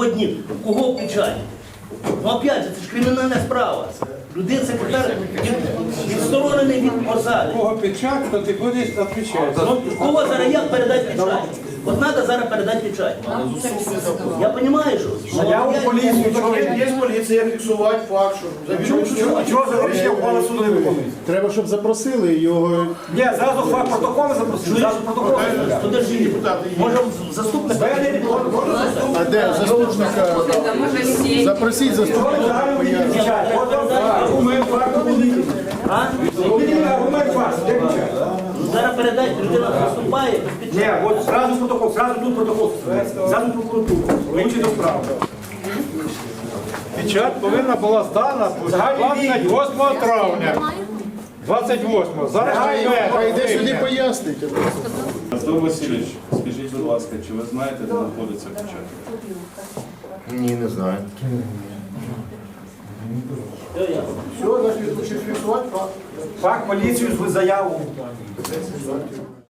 Сьогодні кого печать? Ну опять же, це ж кримінальна справа. Людина секретар відсторонений від посади. Кого печать, то ти будеш відповідати. Ну, кого зараз як передати печать? От треба зараз передати печать. Я розумію, що Заяву в поліцію, чого Є, є поліція фіксувати факт, що Чого, за рішення ухвали суду не виконується? Треба, щоб запросили його. Ні, зразу факт протоколи запросили, зразу протоколи. Подожди, депутати, може заступник? Де заступника? Запросіть заступника. Аргумент факту буде. Аргумент Зараз передати, людина заступає без Ні, от зразу протокол, зразу тут протокол, зразу прокуратуру, вивчити справу. Печать повинна була здана Загальний 28 травня. 28. Зараз йде сюди пояснити. Антон Васильович, скажіть, будь ласка, чи ви знаєте, де знаходиться Печатка? Ні, не знаю. Все, значить, фіксувати факт. Факт поліцію з заяву.